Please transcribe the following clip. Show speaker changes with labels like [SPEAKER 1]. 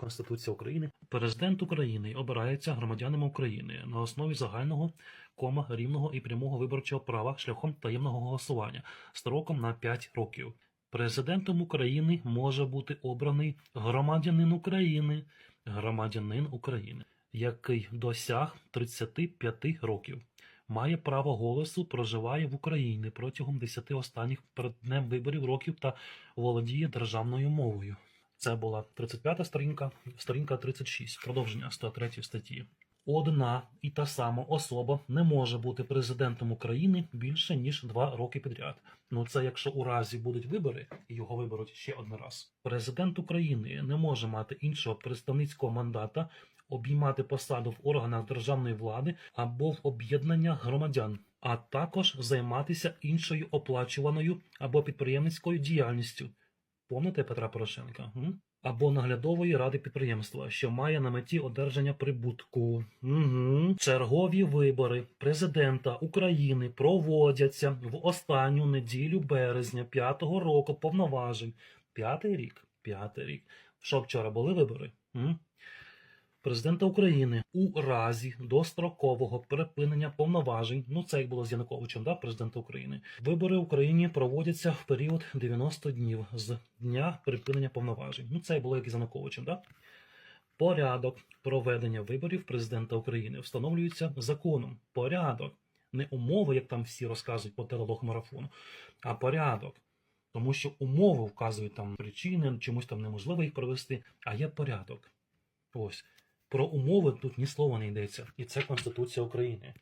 [SPEAKER 1] Конституція України. Президент України обирається громадянами України на основі загального кома рівного і прямого виборчого права шляхом таємного голосування строком на 5 років. Президентом України може бути обраний громадянин України, громадянин України, який досяг 35 років, має право голосу, проживає в Україні протягом 10 останніх перед днем виборів років та володіє державною мовою. Це була 35 сторінка, сторінка 36, продовження 103 статті. Одна і та сама особа не може бути президентом України більше ніж два роки підряд. Ну це якщо у разі будуть вибори, і його виберуть ще один раз. Президент України не може мати іншого представницького мандата, обіймати посаду в органах державної влади або в об'єднаннях громадян, а також займатися іншою оплачуваною або підприємницькою діяльністю. Помните Петра Порошенка? Або наглядової ради підприємства, що має на меті одержання прибутку. Угу. Чергові вибори президента України проводяться в останню неділю березня п'ятого року повноважень. П'ятий рік. П'ятий рік. Що вчора були вибори? М? Президента України у разі дострокового припинення повноважень, ну це як було з Януковичем, да, президента України. Вибори в Україні проводяться в період 90 днів з дня припинення повноважень. Ну це як було як з Януковичем, да? Порядок проведення виборів президента України встановлюється законом. Порядок, не умови, як там всі розказують по телелог-марафону, а порядок. Тому що умови вказують там причини, чомусь там неможливо їх провести, а є порядок. Ось. Про умови тут ні слова не йдеться. І це Конституція України.